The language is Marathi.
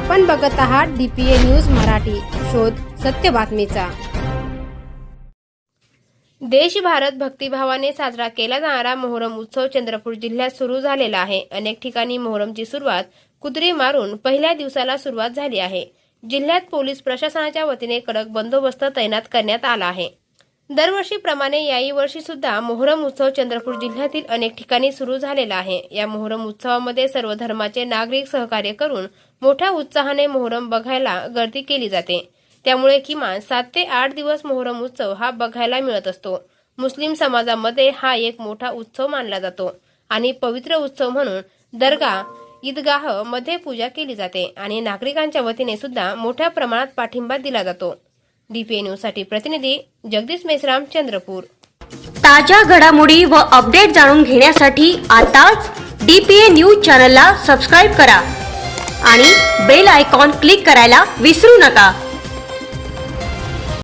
आपण बघत आहात डीपीए न्यूज मराठी. शोध सत्य बातमीचा. देश भारत भक्तिभावाने साजरा केला जाणारा मोहरम उत्सव चंद्रपूर जिल्ह्यात सुरू झालेला आहे. अनेक ठिकाणी मोहरमची सुरुवात कुत्री मारून पहिल्या दिवसाला सुरुवात झाली आहे. जिल्ह्यात पोलीस प्रशासनाच्या वतीने कडक बंदोबस्त तैनात करण्यात आला आहे. दरवर्षीप्रमाणे याही वर्षी सुद्धा मोहरम उत्सव चंद्रपूर जिल्ह्यातील अनेक ठिकाणी सुरू झालेला आहे. या मोहरम उत्सवामध्ये सर्व धर्माचे नागरिक सहकार्य करून मोठ्या उत्साहाने मोहरम बघायला गर्दी केली जाते. त्यामुळे किमान सात ते आठ दिवस मोहरम उत्सव हा बघायला मिळत असतो. मुस्लिम समाजामध्ये हा एक मोठा उत्सव मानला जातो आणि पवित्र उत्सव म्हणून दर्गा ईदगाहमध्ये पूजा केली जाते आणि नागरिकांच्या वतीने सुद्धा मोठ्या प्रमाणात पाठिंबा दिला जातो. डीपीए न्यूजसाठी प्रतिनिधी जगदीश मेसराम चंद्रपूर. ताज्या घडामोडी व अपडेट जाणून घेण्यासाठी आताच डीपीए न्यूज चॅनलला सबस्क्राईब करा आणि बेल आयकॉन क्लिक करायला विसरू नका.